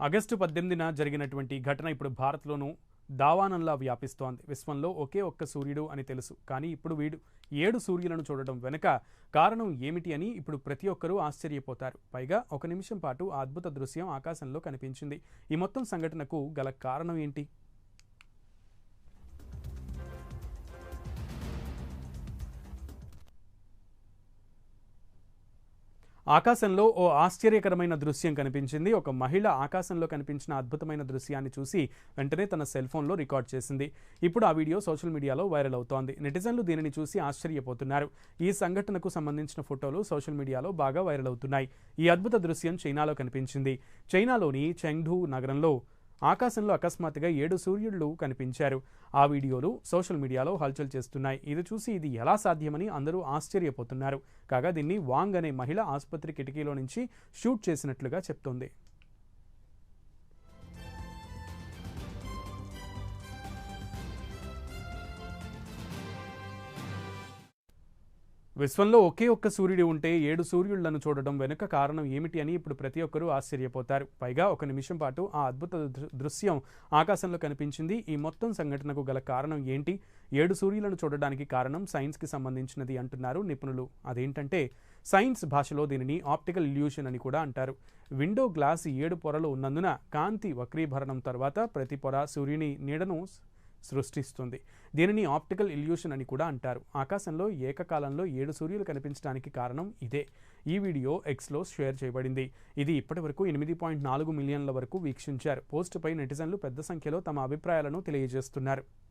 August పద్దెనిమిదిన జరిగినటువంటి ఘటన ఇప్పుడు భారత్లోనూ దావానంలా వ్యాపిస్తోంది. విశ్వంలో ఒకే ఒక్క సూర్యుడు అని తెలుసు. కానీ ఇప్పుడు వీడు ఏడు సూర్యులను చూడడం వెనుక కారణం ఏమిటి అని ఇప్పుడు ప్రతి ఒక్కరూ ఆశ్చర్యపోతారు. పైగా ఒక నిమిషం పాటు అద్భుత దృశ్యం ఆకాశంలో కనిపించింది. ఈ మొత్తం సంఘటనకు గల కారణం ఏంటి? ఆకాశంలో ఓ ఆశ్చర్యకరమైన దృశ్యం కనిపించింది. ఒక మహిళ ఆకాశంలో కనిపించిన అద్భుతమైన దృశ్యాన్ని చూసి వెంటనే తన సెల్ ఫోన్లో రికార్డ్ చేసింది. ఇప్పుడు ఆ వీడియో సోషల్ మీడియాలో వైరల్ అవుతోంది. నెటిజన్లు దీనిని చూసి ఆశ్చర్యపోతున్నారు. ఈ సంఘటనకు సంబంధించిన ఫోటోలు సోషల్ మీడియాలో బాగా వైరల్ అవుతున్నాయి. ఈ అద్భుత దృశ్యం చైనాలో కనిపించింది. చైనాలోని చెంగ్ఢూ నగరంలో ఆకాశంలో అకస్మాత్తుగా ఏడు సూర్యుళ్ళు కనిపించారు. ఆ వీడియోలు సోషల్ మీడియాలో హల్చల్ చేస్తున్నాయి. ఇది చూసి ఇది ఎలా సాధ్యమని అందరూ ఆశ్చర్యపోతున్నారు. కాగా దీన్ని వాంగ్ అనే మహిళ ఆసుపత్రి కిటికీలో నుంచి షూట్ చేసినట్లుగా చెప్తోంది. విశ్వంలో ఒకే ఒక్క సూర్యుడు ఉంటే ఏడు సూర్యుళ్ళను చూడడం వెనుక కారణం ఏమిటి అని ఇప్పుడు ప్రతి ఒక్కరూ ఆశ్చర్యపోతారు. పైగా ఒక నిమిషం పాటు ఆ అద్భుత దృ- దృశ్యం ఆకాశంలో కనిపించింది. ఈ మొత్తం సంఘటనకు గల కారణం ఏంటి? ఏడు సూర్యులను చూడడానికి కారణం సైన్స్కి సంబంధించినది అంటున్నారు నిపుణులు. అదేంటంటే సైన్స్ భాషలో దీనిని ఆప్టికల్ ఇల్యూషన్ అని కూడా అంటారు. విండో గ్లాస్ ఏడు పొరలు ఉన్నందున కాంతి వక్రీభరణం తర్వాత ప్రతి పొర సూర్యుని నీడను సృష్టిస్తుంది. దీనిని ఆప్టికల్ ఇల్యూషన్ అని కూడా అంటారు. ఆకాశంలో ఏకకాలంలో ఏడు సూర్యులు కనిపించడానికి కారణం ఇదే. ఈ వీడియో ఎక్స్లో షేర్ చేయబడింది. ఇది ఇప్పటివరకు ఎనిమిది పాయింట్ నాలుగు మిలియన్ల వరకు వీక్షించారు. పోస్టుపై నెటిజన్లు పెద్ద సంఖ్యలో తమ అభిప్రాయాలను తెలియజేస్తున్నారు.